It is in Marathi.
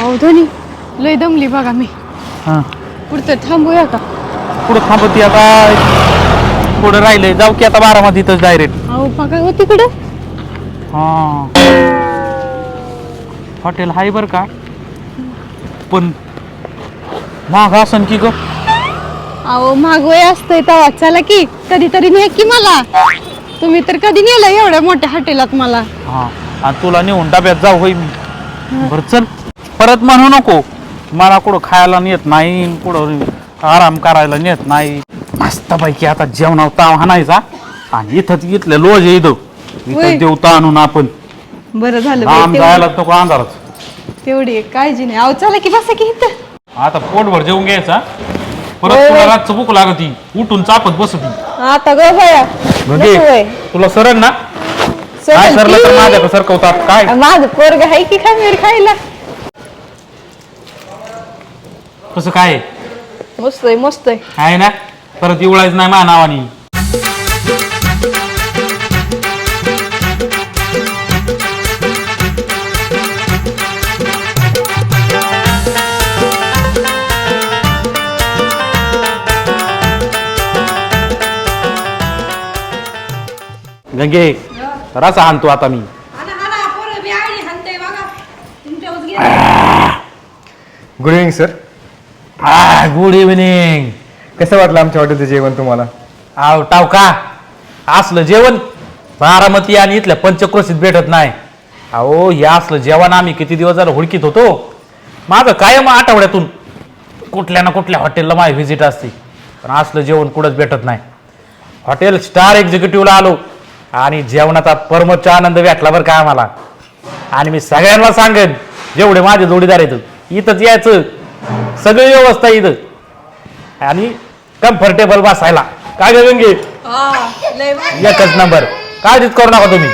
अहो धनी लय दमली बघा मी. हां. पुढचं थांबूया का? पुढं थांबती आता. पुढं राहिलंय. जाऊ की आता बारामतीतच डायरेक्ट अहो बघा हो तिकडं. हां. हॉटेल हाय बरं का? पण माग असन की ग? अहो मागवय असतंय तेव्हा. चला की कधीतरी ने की मला. तुम्ही तर कधी नेलं एवढ्या मोठ्या हॉटेलात मला. हां. आणि तुला नेऊन डब्यात जाऊ होई मी. बरं चल. परत म्हणू नको. मला कुठं खायला नेत नाही कुठं आराम करायला नेत नाही. मस्तपैकी आता जेवणावर ताव हाणायचा. आणि इथं इथले लोज आहे इथं. होय. इथं देऊ ताणून आपण. बरं झालं बाई, लांब तेवढी- जायला नको अंधारात. तेवढी एक काळजी नाही. अहो चला की बसा की इथं. आता पोटभर जेवून घ्यायचा परत तुला होय. रातचं भूक लागती. उठून चापत बसती. आता ग भया म्हणजे तुला सरळ ना? काय सरलं तर माझ्याकडे सरकवतात. काय? माझं पोरग आहे की खामीर खायला? कसं काय? मस्त आहे मस्त आहे. आहे ना? परत इवळायचं नाही मा नावानी. गंगे रसा आणतो आता मी. Good evening sir good evening कसं वाटलं आमच्या हॉटेलचं जेवण तुम्हाला? आव टाव का? असलं जेवण? बारामती आणि इथल्या पंचक्रोशीत भेटत नाही. अहो हे असलं जेवण आम्ही किती दिवस झालं हुडकीत होतो? माझं कायम आठवड्यातून कुठल्या ना कुठल्या हॉटेलला माझी व्हिजिट असते. पण असलं जेवण कुठंच भेटत नाही. हॉटेल स्टार एक्झिक्युटिव्हला आलो आणि जेवणाचा परमोच्च आनंद भेटला बरं का आम्हाला. आणि मी सगळ्यांना सांगेन जेवढे माझे जोडीदार आहेत इथंच यायचं. सगळी व्यवस्था इथं. आणि कम्फर्टेबल बसायला. काय गंगे एकच नंबर काळजीच करू नका तुम्ही.